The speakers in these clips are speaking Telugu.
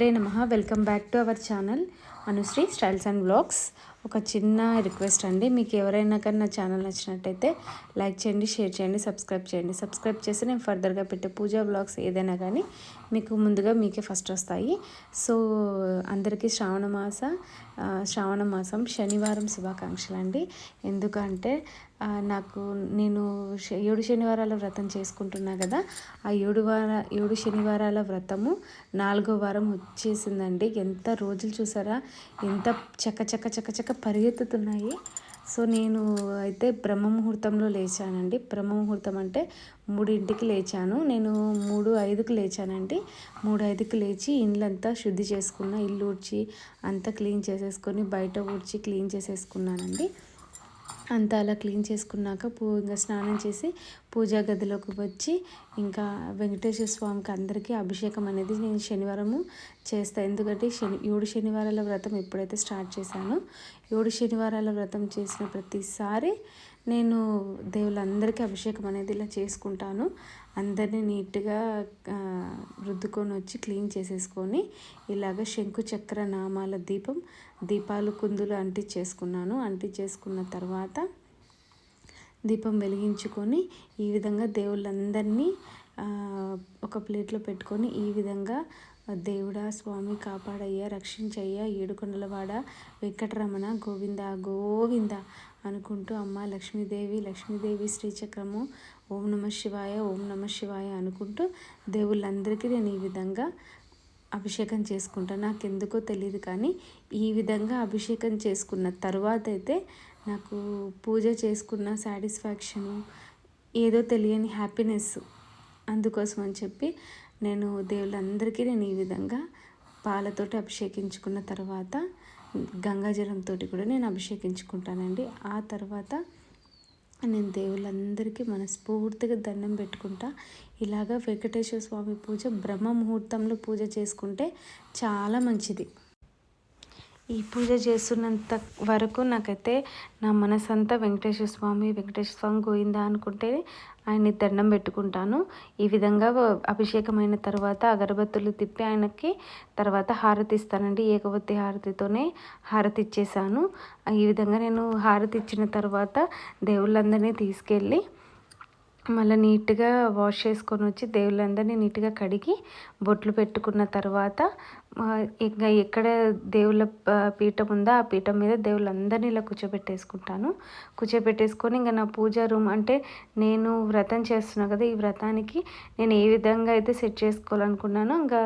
శ్రీమాత్రే నమ. Welcome back to our channel Anushri styles and blogs ఒక చిన్న రిక్వెస్ట్ అండి. మీకు ఎవరైనా కానీ నా ఛానల్ నచ్చినట్టయితే లైక్ చేయండి షేర్ చేయండి సబ్స్క్రైబ్ చేయండి. సబ్స్క్రైబ్ చేసి నేను ఫర్దర్గా పెట్టే పూజా బ్లాగ్స్ ఏదైనా కానీ మీకు ముందుగా మీకే ఫస్ట్ వస్తాయి. సో అందరికీ శ్రావణ మాస శ్రావణ మాసం శనివారం శుభాకాంక్షలు అండి ఎందుకంటే నాకు నేను ఏడు శనివారాల వ్రతం చేసుకుంటున్నా కదా ఆ ఏడు వార ఏడు శనివారాల వ్రతము నాలుగో వారం వచ్చేసిందండి. ఎంత రోజులు చూసారా? ఎంత చక్క చక్క చక్క చక్క పరిగెత్తుతున్నాయి. సో నేను అయితే బ్రహ్మ ముహూర్తంలో లేచానండి. బ్రహ్మ ముహూర్తం అంటే మూడింటికి లేచాను. నేను మూడు ఐదుకి లేచానండి. మూడు ఐదుకి లేచి ఇండ్లంతా శుద్ధి చేసుకున్న ఇల్లు ఊడ్చి అంతా క్లీన్ చేసేసుకొని బయట ఊడ్చి క్లీన్ చేసేసుకున్నానండి. అంతా అలా క్లీన్ చేసుకున్నాక పూ ఇంకా స్నానం చేసి పూజా గదిలోకి వచ్చి ఇంకా వెంకటేశ్వర స్వామికి అందరికీ అభిషేకం అనేది నేను శనివారము చేస్తాను ఎందుకంటే శని ఏడు శనివారాల వ్రతం ఎప్పుడైతే స్టార్ట్ చేశానో ఏడు శనివారాల వ్రతం చేసిన ప్రతిసారి నేను దేవుళ్ళందరికీ అభిషేకం అనేది ఇలా చేసుకుంటాను. అందరినీ నీట్గా రుద్దుకొని వచ్చి క్లీన్ చేసేసుకొని ఇలాగ శంకుచక్ర నామాల దీపం దీపాలు కుందులు అంటించేసుకున్నాను. అంటించేసుకున్న తర్వాత దీపం వెలిగించుకొని ఈ విధంగా దేవుళ్ళందరినీ ఒక ప్లేట్లో పెట్టుకొని ఈ విధంగా దేవుడా స్వామి కాపాడయ్యా రక్షించయ్యా ఏడుకొండలవాడ వెంకటరమణ గోవింద గోవింద అనుకుంటూ అమ్మ లక్ష్మీదేవి లక్ష్మీదేవి శ్రీచక్రము ఓం నమ శివాయ ఓం నమ శివాయ అనుకుంటూ దేవుళ్ళందరికీ నేను ఈ విధంగా అభిషేకం చేసుకుంటాను నాకు ఎందుకో తెలియదు కానీ ఈ విధంగా అభిషేకం చేసుకున్న తర్వాత అయితే నాకు పూజ చేసుకున్న సాటిస్ఫాక్షను ఏదో తెలియని హ్యాపీనెస్ అందుకోసం అని చెప్పి నేను దేవుళ్ళందరికీ నేను ఈ విధంగా పాలతోటి అభిషేకించుకున్న తర్వాత గంగాజలంతో కూడా నేను అభిషేకించుకుంటానండి. ఆ తర్వాత నేను దేవుళ్ళందరికీ మనస్ఫూర్తిగా దండం పెట్టుకుంటా. ఇలాగ వెంకటేశ్వర స్వామి పూజ బ్రహ్మ ముహూర్తంలో పూజ చేసుకుంటే చాలా మంచిది. ఈ పూజ చేస్తున్నంత వరకు నాకైతే నా మనసంతా వెంకటేశ్వర స్వామి వెంకటేశ్వర స్వామి గోయిందా అనుకుంటే ఆయన్ని దండం పెట్టుకుంటాను. ఈ విధంగా అభిషేకమైన తర్వాత అగరబత్తులు తిప్పి ఆయనకి తర్వాత హారతి ఇస్తానండి. ఏకవత్తి హారతితోనే హారతి ఇచ్చేసాను ఈ విధంగా నేను హారతి ఇచ్చిన తర్వాత దేవుళ్ళందరినీ తీసుకెళ్ళి మళ్ళీ నీట్గా వాష్ చేసుకొని వచ్చి దేవుళ్ళందరినీ నీట్గా కడిగి బొట్లు పెట్టుకున్న తర్వాత ఇంకా ఎక్కడ దేవుళ్ళ పీఠం ఉందో ఆ పీఠం మీద దేవుళ్ళందరినీ ఇలా కూర్చోబెట్టేసుకుంటాను. కూర్చోబెట్టేసుకొని ఇంకా నా పూజా రూమ్ అంటే నేను వ్రతం చేస్తున్నా కదా ఈ వ్రతానికి నేను ఏ విధంగా అయితే సెట్ చేసుకోవాలనుకున్నానో ఇంకా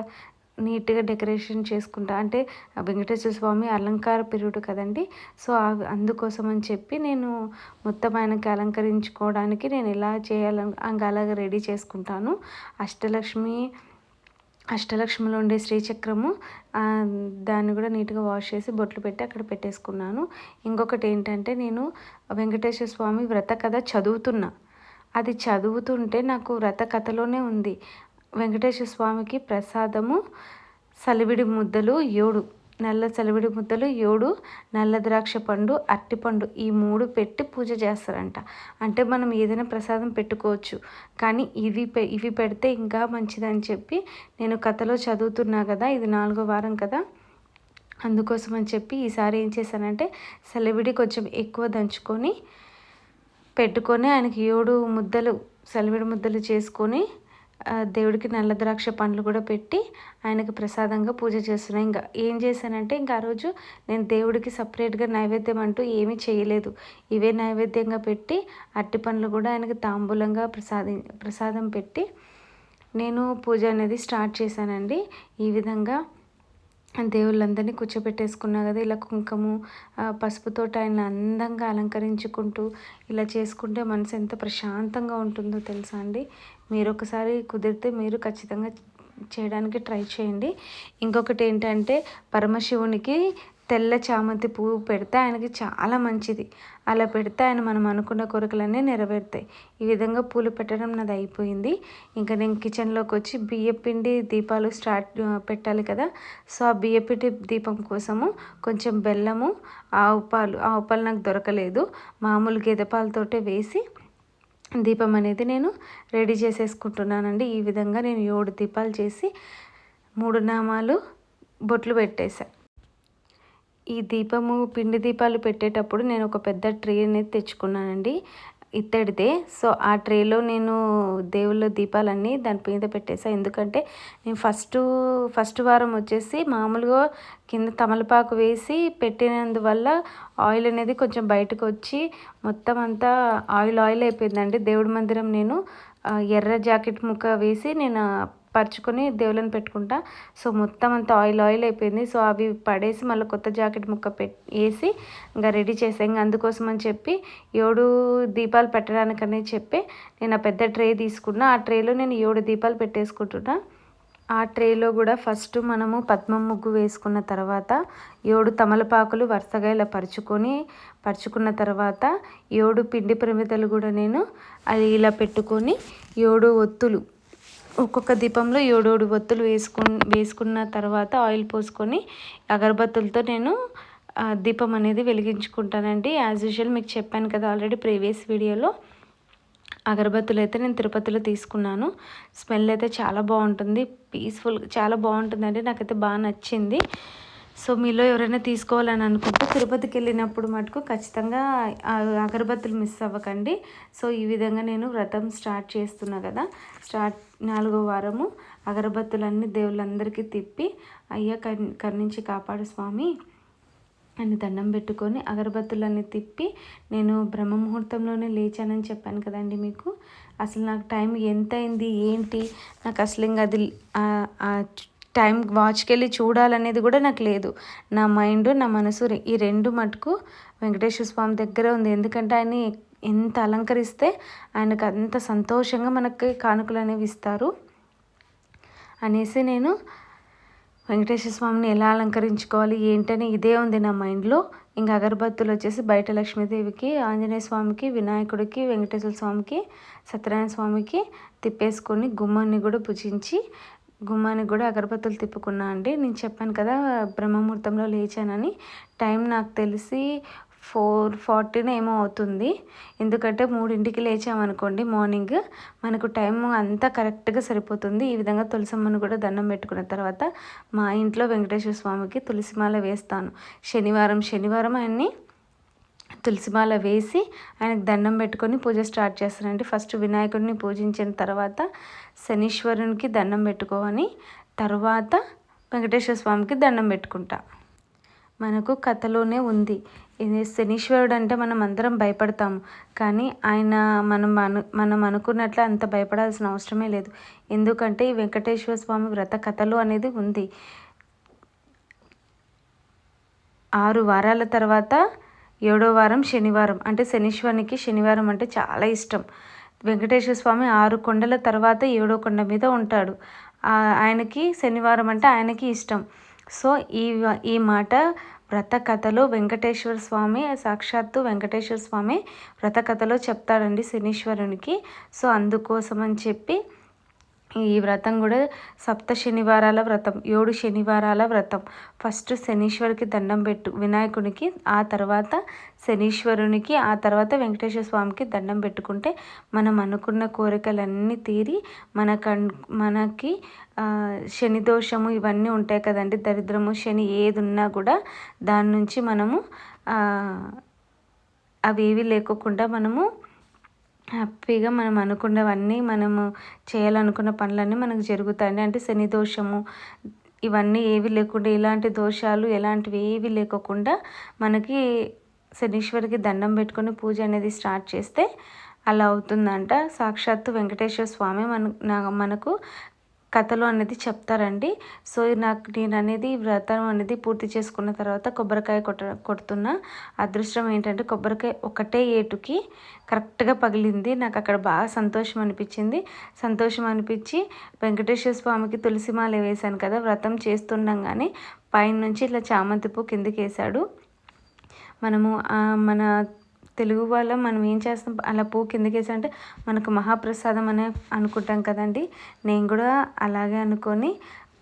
నీట్గా డెకరేషన్ చేసుకుంటా. అంటే వెంకటేశ్వర స్వామి అలంకార పీరియడ్ కదండి. సో అందుకోసం అని చెప్పి నేను మొత్తం ఆయనకి అలంకరించుకోవడానికి నేను ఎలా చేయాలని ఇంకా అలాగ రెడీ చేసుకుంటాను. అష్టలక్ష్మి అష్టలక్ష్మిలో ఉండే శ్రీచక్రము దాన్ని కూడా నీట్గా వాష్ చేసి బొట్లు పెట్టి అక్కడ పెట్టేసుకున్నాను. ఇంకొకటి ఏంటంటే నేను వెంకటేశ్వర స్వామి వ్రత కథ చదువుతున్నా. అది చదువుతుంటే నాకు వ్రత కథలోనే ఉంది. వెంకటేశ్వర స్వామికి ప్రసాదము సలివిడి ముద్దలు ఏడు నల్ల సలివిడి ముద్దలు ఏడు నల్ల ద్రాక్ష పండు అరటిపండు ఈ మూడు పెట్టి పూజ చేస్తారంట. అంటే మనం ఏదైనా ప్రసాదం పెట్టుకోవచ్చు. కానీ ఇవి ఇవి పెడితే ఇంకా మంచిదని చెప్పి నేను కథలో చదువుతున్నా కదా ఇది నాలుగో వారం కదా. అందుకోసం అని చెప్పి ఈసారి ఏం చేశానంటే సెలవిడి కొంచెం ఎక్కువ దంచుకొని పెట్టుకొని ఆయనకి ఏడు ముద్దలు సెలవిడి ముద్దలు చేసుకొని దేవుడికి నల్ల ద్రాక్ష పండ్లు కూడా పెట్టి ఆయనకి ప్రసాదంగా పూజ చేస్తున్నాను ఇంకా ఏం చేశానంటే ఇంకా ఆ రోజు నేను దేవుడికి సపరేట్గా నైవేద్యం అంటూ ఏమీ చేయలేదు. ఇవే నైవేద్యంగా పెట్టి అట్టి పండ్లు కూడా ఆయనకు తాంబూలంగా ప్రసాది ప్రసాదం పెట్టి నేను పూజ అనేది స్టార్ట్ చేశానండి. ఈ విధంగా దేవుళ్ళందరినీ కూర్చోబెట్టేసుకున్నా కదా ఇలా కుంకుమ పసుపుతో ఆయన అందంగా అలంకరించుకుంటూ ఇలా చేసుకుంటే మనసు ఎంత ప్రశాంతంగా ఉంటుందో తెలుసా అండి? మీరు ఒకసారి కుదిరితే మీరు ఖచ్చితంగా చేయడానికి ట్రై చేయండి. ఇంకొకటి ఏంటంటే పరమశివునికి తెల్ల చామంతి పువ్వు పెడితే ఆయనకి చాలా మంచిది. అలా పెడితే ఆయన మనం అనుకున్న కోరికలన్నీ నెరవేరుతాయి. ఈ విధంగా పూలు పెట్టడం నాది అయిపోయింది. ఇంకా నేను కిచెన్లోకి వచ్చి బియ్యపిండి దీపాలు స్టార్ట్ పెట్టాలి కదా. సో ఆ బియ్యపిండి దీపం కోసము కొంచెం బెల్లము ఆవు పాలు ఆవు పాలు నాకు దొరకలేదు. మామూలు గేదె పాలతోటే వేసి దీపం అనేది నేను రెడీ చేసేసుకుంటున్నానండి. ఈ విధంగా నేను ఏడు దీపాలు చేసి మూడు నామాలు బొట్లు పెట్టేశాను ఈ దీపము పిండి దీపాలు పెట్టేటప్పుడు నేను ఒక పెద్ద ట్రే అనేది తెచ్చుకున్నానండి ఇత్తడిదే. సో ఆ ట్రేలో నేను దేవుళ్ళ దీపాలన్నీ దాని మీద పెట్టేసా. ఎందుకంటే నేను ఫస్ట్ ఫస్ట్ వారం వచ్చేసి మామూలుగా కింద తమలపాకు వేసి పెట్టినందువల్ల ఆయిల్ అనేది కొంచెం బయటకు వచ్చి మొత్తం అంతా ఆయిల్ ఆయిల్ అయిపోయిందండి. దేవుడి మందిరం నేను ఎర్ర జాకెట్ ముక్క వేసి నేను పరుచుకొని దేవుళ్ళని పెట్టుకుంటా. సో మొత్తం అంతా ఆయిల్ ఆయిల్ అయిపోయింది. సో అవి పడేసి మళ్ళీ కొత్త జాకెట్ ముక్క పెట్టి వేసి ఇంకా రెడీ చేసాను ఇంకా అందుకోసం అని చెప్పి ఏడు దీపాలు పెట్టడానికని చెప్పి నేను ఆ పెద్ద ట్రే తీసుకున్నా. ఆ ట్రేలో నేను ఏడు దీపాలు పెట్టేసుకుంటున్నా. ఆ ట్రేలో కూడా ఫస్ట్ మనము పద్మం ముగ్గు వేసుకున్న తర్వాత ఏడు తమలపాకులు వరుసగా ఇలా పరుచుకొని పరుచుకున్న తర్వాత ఏడు పిండి ప్రమిదలు కూడా నేను అది ఇలా పెట్టుకొని ఏడు ఒత్తులు ఒక్కొక్క దీపంలో ఏడోడు బొత్తులు వేసుకు వేసుకున్న తర్వాత ఆయిల్ పోసుకొని అగరబత్తులతో నేను దీపం అనేది వెలిగించుకుంటానండి. యాజ్ యూజువల్ మీకు చెప్పాను కదా ఆల్రెడీ ప్రీవియస్ వీడియోలో అగరబత్తులు అయితే నేను తిరుపతిలో తీసుకున్నాను. స్మెల్ అయితే చాలా బాగుంటుంది. పీస్ఫుల్ చాలా బాగుంటుందండి. నాకైతే బాగా నచ్చింది. సో మీలో ఎవరైనా తీసుకోవాలని అనుకుంటే తిరుపతికి వెళ్ళినప్పుడు మటుకు ఖచ్చితంగా అగరబత్తులు మిస్ అవ్వకండి. సో ఈ విధంగా నేను వ్రతం స్టార్ట్ చేస్తున్నా కదా. స్టార్ట్ నాలుగో వారము అగరబత్తులన్నీ దేవుళ్ళందరికీ తిప్పి అయ్యా కర్ణించి కాపాడు స్వామి అని దండం పెట్టుకొని అగరబత్తులన్నీ తిప్పి నేను బ్రహ్మ ముహూర్తంలోనే లేచానని చెప్పాను కదండి మీకు. అసలు నాకు టైం ఎంత అయింది ఏంటి? నాకు అసలు ఇంకా అది టైం వాచ్కి వెళ్ళి చూడాలనేది కూడా నాకు లేదు. నా మైండ్ నా మనసు ఈ రెండు మటుకు వెంకటేశ్వర స్వామి దగ్గర ఉంది. ఎందుకంటే ఆయన ఎంత అలంకరిస్తే ఆయనకు అంత సంతోషంగా మనకి కానుకలు అనేవి ఇస్తారు. అనేసి నేను వెంకటేశ్వర స్వామిని ఎలా అలంకరించుకోవాలి ఏంటని ఇదే ఉంది నా మైండ్లో. ఇంకా అగరబత్తులు వచ్చేసి బయట లక్ష్మీదేవికి ఆంజనేయ స్వామికి వినాయకుడికి వెంకటేశ్వర స్వామికి సత్యనారాయణ స్వామికి తిప్పేసుకొని గుమ్మాన్ని కూడా పూజించి గుమ్మానికి కూడా అగరబత్తులు తిప్పుకున్నా అండి. నేను చెప్పాను కదా బ్రహ్మముహూర్తంలో లేచానని. టైం నాకు తెలిసి ఫోర్ ఫార్టీనే ఏమో అవుతుంది. ఎందుకంటే మూడింటికి లేచామనుకోండి మార్నింగ్. మనకు టైం అంతా కరెక్ట్గా సరిపోతుంది. ఈ విధంగా తులసమ్మను కూడా దండం పెట్టుకున్న తర్వాత మా ఇంట్లో వెంకటేశ్వర స్వామికి తులసిమాల వేస్తాను. శనివారం శనివారం ఆయన్ని తులసిమాల వేసి ఆయనకు దండం పెట్టుకొని పూజ స్టార్ట్ చేస్తానండి ఫస్ట్ వినాయకుడిని పూజించిన తర్వాత శనీశ్వరునికి దండం పెట్టుకోని తర్వాత వెంకటేశ్వర స్వామికి దండం పెట్టుకుంటా. మనకు కథలోనే ఉంది. ఇది శనీశ్వరుడు అంటే మనం అందరం భయపడతాము. కానీ ఆయన మనం అను మనం అనుకున్నట్లు అంత భయపడాల్సిన అవసరమే లేదు. ఎందుకంటే ఈ వెంకటేశ్వర స్వామి వ్రత కథలు అనేది ఉంది. ఆరు వారాల తర్వాత ఏడో వారం శనివారం. అంటే శనీశ్వరునికి శనివారం అంటే చాలా ఇష్టం. వెంకటేశ్వర స్వామి ఆరు కొండల తర్వాత ఏడో కొండ మీద ఉంటాడు. ఆయనకి శనివారం అంటే ఆయనకి ఇష్టం. సో ఈ ఈ మాట వ్రత కథలో వెంకటేశ్వర స్వామి సాక్షాత్తు వెంకటేశ్వర స్వామి వ్రత కథలో చెప్తాడండి శనీశ్వరునికి. సో అందుకోసం అని చెప్పి ఈ వ్రతం కూడా సప్త శనివారాల వ్రతం ఏడు శనివారాల వ్రతం. ఫస్ట్ శనీశ్వరికి దండం పెట్టు వినాయకునికి ఆ తర్వాత శనీశ్వరునికి ఆ తర్వాత వెంకటేశ్వర స్వామికి దండం పెట్టుకుంటే మనం అనుకున్న కోరికలన్నీ తీరి మన కన్ మనకి శని దోషము ఇవన్నీ ఉంటాయి కదండి. దరిద్రము శని ఏది ఉన్నా కూడా దాని నుంచి మనము అవి ఏవి లేకోకుండా మనము హ్యాపీగా మనం అనుకున్నవన్నీ మనము చేయాలనుకున్న పనులన్నీ మనకు జరుగుతాయి అంటే శని దోషము ఇవన్నీ ఏవి లేకుండా ఎలాంటి దోషాలు ఎలాంటివి ఏవి లేకోకుండా మనకి శనీశ్వరికి దండం పెట్టుకొని పూజ అనేది స్టార్ట్ చేస్తే అలా అవుతుందంట. సాక్షాత్తు వెంకటేశ్వర స్వామి మన మనకు కథలు అనేది చెప్తారండి. సో నాకు నేను అనేది వ్రతం అనేది పూర్తి చేసుకున్న తర్వాత కొబ్బరికాయ కొట్ట కొడుతున్న అదృష్టం ఏంటంటే కొబ్బరికాయ ఒకటే ఏటుకి కరెక్ట్గా పగిలింది. నాకు అక్కడ బాగా సంతోషం అనిపించింది. సంతోషం అనిపించి వెంకటేశ్వర స్వామికి తులసిమాల వేశాను కదా వ్రతం చేస్తుండగానే పైన నుంచి ఇట్లా చామంతి పువ్వు కిందకి వేశాడు మనము మన తెలుగు వాళ్ళం మనం ఏం చేస్తాం? అలా పువ్వు కిందకేసి అంటే మనకు మహాప్రసాదం అనే అనుకుంటాం కదండి. నేను కూడా అలాగే అనుకొని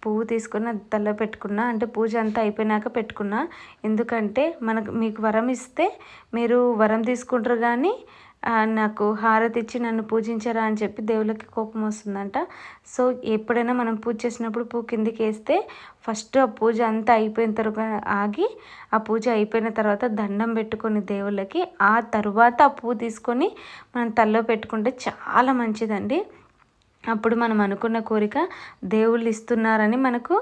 పువ్వు తీసుకుని తల్లో పెట్టుకున్నా అంటే పూజ అంతా అయిపోయినాక పెట్టుకున్నా. ఎందుకంటే మనకు మీకు వరం ఇస్తే మీరు వరం తీసుకుంటారు కానీ నాకు హారతి ఇచ్చి నన్ను పూజించరా అని చెప్పి దేవుళ్ళకి కోపం వస్తుందంట. సో ఎప్పుడైనా మనం పూజ చేసినప్పుడు పూ కిందికి వేస్తే ఫస్ట్ ఆ పూజ అంతా అయిపోయిన తర్వాత ఆగి ఆ పూజ అయిపోయిన తర్వాత దండం పెట్టుకొని దేవుళ్ళకి ఆ తర్వాత ఆ పువ్వు తీసుకొని మనం తల్లో పెట్టుకుంటే చాలా మంచిదండి. అప్పుడు మనం అనుకున్న కోరిక దేవుళ్ళు ఇస్తున్నారని మనకు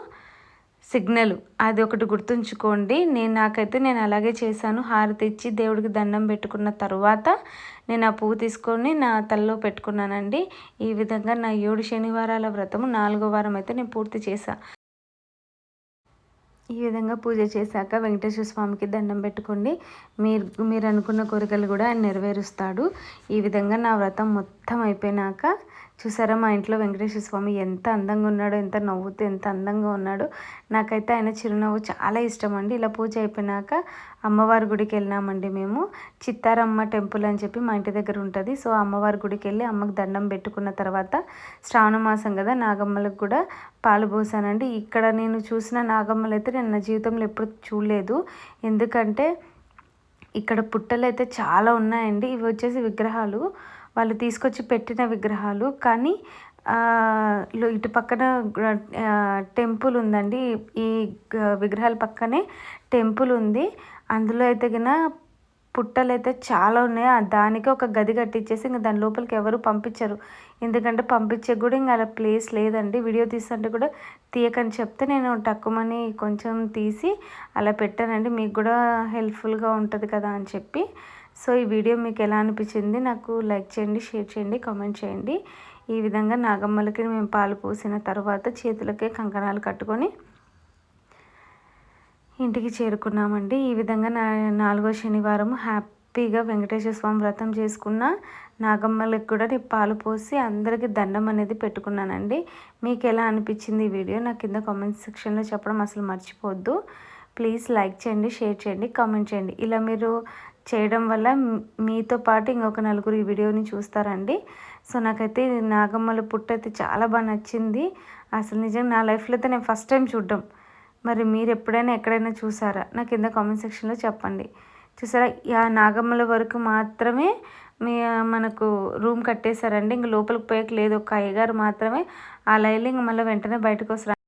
సిగ్నల్. అది ఒకటి గుర్తుంచుకోండి. నేను నాకైతే నేను అలాగే చేశాను. హారతి ఇచ్చి దేవుడికి దండం పెట్టుకున్న తర్వాత నేను ఆ పువ్వు తీసుకొని నా తలలో పెట్టుకున్నానండి. ఈ విధంగా నా ఏడు శనివారాల వ్రతము నాలుగో వారం అయితే నేను పూర్తి చేశాను ఈ విధంగా పూజ చేశాక వెంకటేశ్వర స్వామికి దండం పెట్టుకోండి. మీరు మీరు అనుకున్న కోరికలు కూడా ఆయన నెరవేరుస్తాడు. ఈ విధంగా నా వ్రతం మొత్తం అయిపోయినాక చూసారా మా ఇంట్లో వెంకటేశ్వర స్వామి ఎంత అందంగా ఉన్నాడో ఎంత నవ్వుతూ ఎంత అందంగా ఉన్నాడో. నాకైతే ఆయన చిరునవ్వు చాలా ఇష్టం అండి. ఇలా పూజ అయిపోయినాక అమ్మవారి గుడికి వెళ్ళినామండి మేము. చిత్తారమ్మ టెంపుల్ అని చెప్పి మా ఇంటి దగ్గర ఉంటుంది. సో అమ్మవారి గుడికి వెళ్ళి అమ్మకు దండం పెట్టుకున్న తర్వాత శ్రావణ మాసం కదా నాగమ్మలకు కూడా పాలు పోసానండి. ఇక్కడ నేను చూసిన నాగమ్మలు అయితే నేను నా జీవితంలో ఎప్పుడు చూడలేదు. ఎందుకంటే ఇక్కడ పుట్టలు అయితే చాలా ఉన్నాయండి. ఇవి వచ్చేసి విగ్రహాలు. వాళ్ళు తీసుకొచ్చి పెట్టిన విగ్రహాలు. కానీ ఇటు పక్కన టెంపుల్ ఉందండి. ఈ విగ్రహాల పక్కనే టెంపుల్ ఉంది. అందులో అయితే గిన పుట్టలు అయితే చాలా ఉన్నాయి. దానికి ఒక గది కట్టించేసి ఇంకా దాని లోపలికి ఎవరు పంపించరు. ఎందుకంటే పంపించే కూడా ఇంకా అలా ప్లేస్ లేదండి. వీడియో తీస్తుంటే కూడా తీయకని చెప్తే నేను టక్కుమని కొంచెం తీసి అలా పెట్టానండి. మీకు కూడా హెల్ప్ఫుల్గా ఉంటుంది కదా అని చెప్పి. సో ఈ వీడియో మీకు ఎలా అనిపించింది నాకు లైక్ చేయండి షేర్ చేయండి కామెంట్ చేయండి. ఈ విధంగా నాగమ్మలకి మేము పాలు పోసిన తర్వాత చేతులకే కంకణాలు కట్టుకొని ఇంటికి చేరుకున్నామండి. ఈ విధంగా నా నాలుగో శనివారం హ్యాపీగా వెంకటేశ్వర స్వామి వ్రతం చేసుకున్న నాగమ్మలకు కూడా నేను పాలు పోసి అందరికీ దండం అనేది పెట్టుకున్నానండి. మీకు ఎలా అనిపించింది ఈ వీడియో నాకు కింద కామెంట్ సెక్షన్లో చెప్పడం అసలు మర్చిపోవద్దు. ప్లీజ్ లైక్ చేయండి షేర్ చేయండి కామెంట్ చేయండి. ఇలా మీరు చేయడం వల్ల మీతో పాటు ఇంకొక నలుగురు ఈ వీడియోని చూస్తారండి. సో నాకైతే నాగమ్మల పుట్టు అయితే చాలా బాగా నచ్చింది. అసలు నిజంగా నా లైఫ్లో అయితే నేను ఫస్ట్ టైం చూడడం. మరి మీరు ఎప్పుడైనా ఎక్కడైనా చూసారా? నాకు కింద కామెంట్ సెక్షన్లో చెప్పండి. చూసారా? ఆ నాగమ్మల వరకు మాత్రమే మీ మనకు రూమ్ కట్టేశారండి. ఇంక లోపలికి పోయక లేదు. ఒక అయ్యగారు మాత్రమే ఆ లైన్లో ఇంక మళ్ళీ వెంటనే బయటకు వస్తారు.